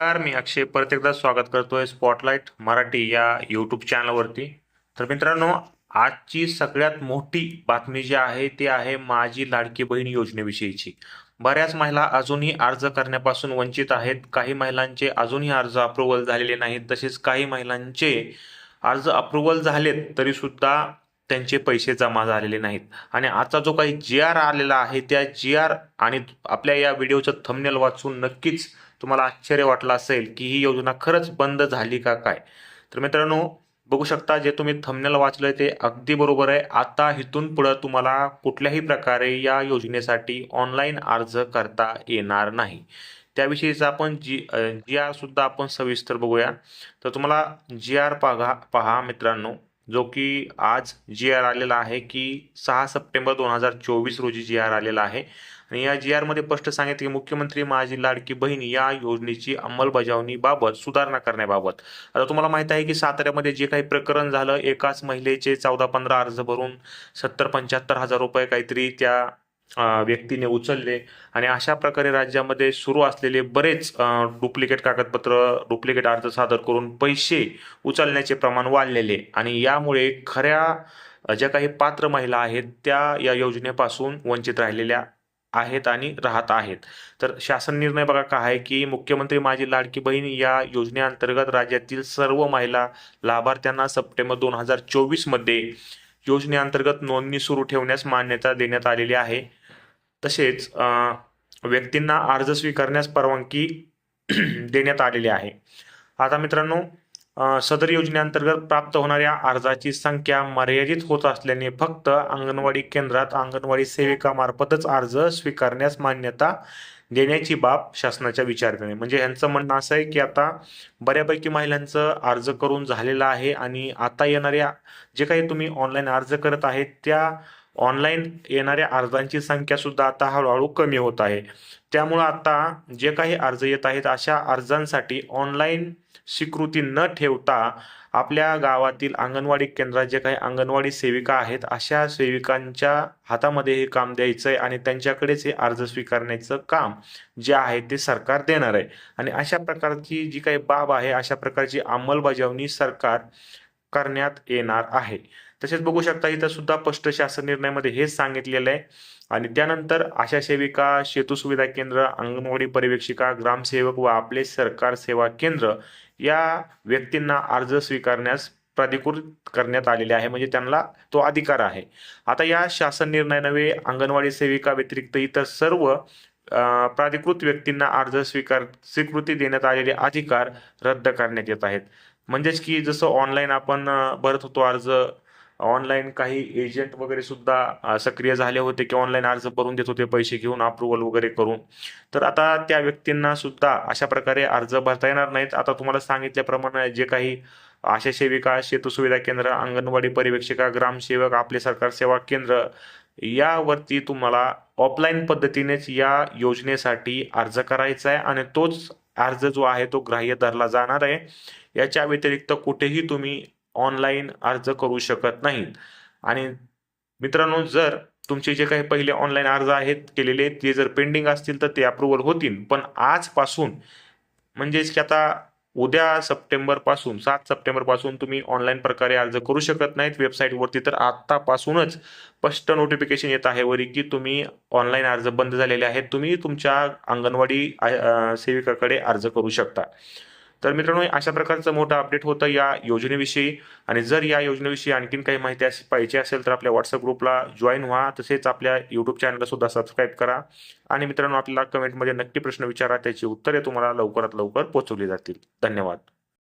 नमस्कार मी अक्षय. परत एकदा स्वागत करतोय स्पॉटलाइट मराठी या यूट्यूब चॅनलवरती तर मित्रांनो आजची सगळ्यात मोठी बातमी जी आहे ती आहे माझी लाडकी बहीण योजनेविषयीची. बऱ्याच महिला अजूनही अर्ज करण्यापासून वंचित आहेत. काही महिलांचे अजूनही अर्ज अप्रुव्हल झालेले नाहीत. तसेच काही महिलांचे अर्ज अप्रुव्हल झालेत तरी सुद्धा त्यांचे पैसे जमा झालेले नाहीत. आणि आता जो काही जी आर आलेला आहे त्या जी आर आणि आपल्या या व्हिडिओचं थंबनेल वाचून नक्कीच तुम्हाला आश्चर्य वाटलं असेल की ही योजना खरंच बंद झाली का काय? तर मित्रांनो बघू शकता जे तुम्ही थंबनेल वाचलंय ते अगदी बरोबर आहे. आता इथून पुढं तुम्हाला कुठल्याही प्रकारे या योजनेसाठी ऑनलाईन अर्ज करता येणार नाही. त्याविषयीचा आपण जी जी आर सुद्धा आपण सविस्तर बघूया तर तुम्हाला जी आर पाहा पहा मित्रांनो. जो की आज जी आर आलेला आहे की सहा सप्टेंबर दोन हजार चोवीस रोजी जी आर आलेला आहे. आणि या जी आरमध्ये स्पष्ट सांगितले की मुख्यमंत्री माझी लाडकी बहीण या योजनेची अंमलबजावणीबाबत सुधारणा करण्याबाबत. आता तुम्हाला माहीत आहे की साताऱ्यामध्ये जे काही प्रकरण झालं एकाच महिलेचे चौदा पंधरा अर्ज भरून सत्तर पंच्याहत्तर हजार रुपये काहीतरी त्या व्यक्तीने उचलले. आणि अशा प्रकारे राज्यामध्ये सुरू असलेले बरेच डुप्लिकेट कागदपत्र डुप्लिकेट अर्ज सादर करून पैसे उचलण्याचे प्रमाण वाढलेले. आणि यामुळे खऱ्या ज्या काही पात्र महिला आहेत त्या या योजनेपासून वंचित राहिलेल्या आहेत आणि राहत आहेत. तर शासन निर्णय बघा काय आहे की मुख्यमंत्री माझी लाडकी बहीण या योजनेअंतर्गत राज्यातील सर्व महिला लाभार्थ्यांना सप्टेंबर दोन हजार चोवीसमध्ये योजनेअंतर्गत नोंदणी सुरू ठेवण्यास मान्यता देण्यात आलेली आहे. तसेच व्यक्तींना अर्ज स्वीकारण्यास परवानगी देण्यात आलेली आहे. आता मित्रांनो सदर योजनेअंतर्गत प्राप्त होणाऱ्या अर्जाची संख्या मर्यादित होत असल्याने फक्त अंगणवाडी केंद्रात अंगणवाडी सेविकामार्फतच अर्ज स्वीकारण्यास मान्यता देण्याची बाब शासनाच्या विचाराने. म्हणजे यांचं म्हणणं असं आहे की आता बऱ्यापैकी महिलांचं अर्ज करून झालेलं आहे आणि आता येणाऱ्या जे काही तुम्ही ऑनलाईन अर्ज करत आहेत त्या ऑनलाईन येणाऱ्या अर्जांची संख्या सुद्धा आता हळूहळू कमी होत आहे. त्यामुळं आता जे काही अर्ज येत आहेत अशा अर्जांसाठी ऑनलाईन स्वीकृती न ठेवता आपल्या गावातील अंगणवाडी केंद्रात जे काही अंगणवाडी सेविका आहेत अशा सेविकांच्या हातामध्ये हे काम द्यायचं आहे आणि त्यांच्याकडेच हे अर्ज स्वीकारण्याचं काम जे आहे ते सरकार देणार आहे. आणि अशा प्रकारची जी काही बाब आहे अशा प्रकारची अंमलबजावणी सरकार करण्यात येणार आहे. तसेच बघू शकता इथं सुद्धा स्पष्ट शासन निर्णयामध्ये हेच सांगितलेलं आहे. आणि त्यानंतर आशा सेविका शेतू सुविधा केंद्र अंगणवाडी पर्यवेक्षिका ग्रामसेवक व आपले सरकार सेवा केंद्र या व्यक्तींना अर्ज स्वीकारण्यास प्राधिकृत करण्यात आलेले आहे. म्हणजे त्यांना तो अधिकार आहे. आता या शासन निर्णय नव्हे अंगणवाडी सेविका व्यतिरिक्त इतर सर्व प्राधिकृत व्यक्तींना अर्ज स्वीकार स्वीकृती देण्यात आलेले अधिकार रद्द करण्यात येत आहेत. म्हणजेच की जसं ऑनलाईन आपण भरत होतो अर्ज ऑनलाईन काही एजंट वगैरे सुद्धा सक्रिय झाले होते की ऑनलाईन अर्ज भरून देत होते पैसे घेऊन अप्रुव्हल वगैरे करून. तर आता त्या व्यक्तींना सुद्धा अशा प्रकारे अर्ज भरता येणार नाहीत. आता तुम्हाला सांगितल्याप्रमाणे जे काही आशा सेविका शेतू सुविधा केंद्र अंगणवाडी परिवेक्षिका ग्रामसेवक आपले सरकार सेवा केंद्र यावरती तुम्हाला ऑफलाईन पद्धतीनेच या योजनेसाठी अर्ज करायचा आहे आणि तोच अर्ज जो आहे तो ग्राह्य धरला जाणार आहे. याच्या व्यतिरिक्त कुठेही तुम्ही ऑनलाईन अर्ज करू शकत नाहीत आणि मित्रांनो जर तुमचे जे काही पहिले ऑनलाईन अर्ज आहेत केलेले ते जर पेंडिंग असतील तर ते अप्रुव्हल होतील. पण आजपासून म्हणजेच की आता उद्या सप्टेंबरपासून सात सप्टेंबरपासून तुम्ही ऑनलाईन प्रकारे अर्ज करू शकत नाहीत. वेबसाईटवरती तर आतापासूनच स्पष्ट नोटिफिकेशन येत आहे वरी की तुम्ही ऑनलाईन अर्ज बंद झालेले आहेत. तुम्ही तुमच्या अंगणवाडी सेविकाकडे अर्ज करू शकता. तर मित्रांनो अशा प्रकारचं मोठं अपडेट होतं या योजनेविषयी. आणि जर या योजनेविषयी आणखीन काही माहिती पाहिजे असेल तर आपल्या व्हॉट्सअप ग्रुपला जॉईन व्हा. तसेच आपल्या यूट्यूब चॅनलला सुद्धा सबस्क्राईब करा. आणि मित्रांनो आपल्याला कमेंटमध्ये नक्की प्रश्न विचारा. त्याची उत्तरे तुम्हाला लवकरात लवकर पोहोचवली जातील. धन्यवाद.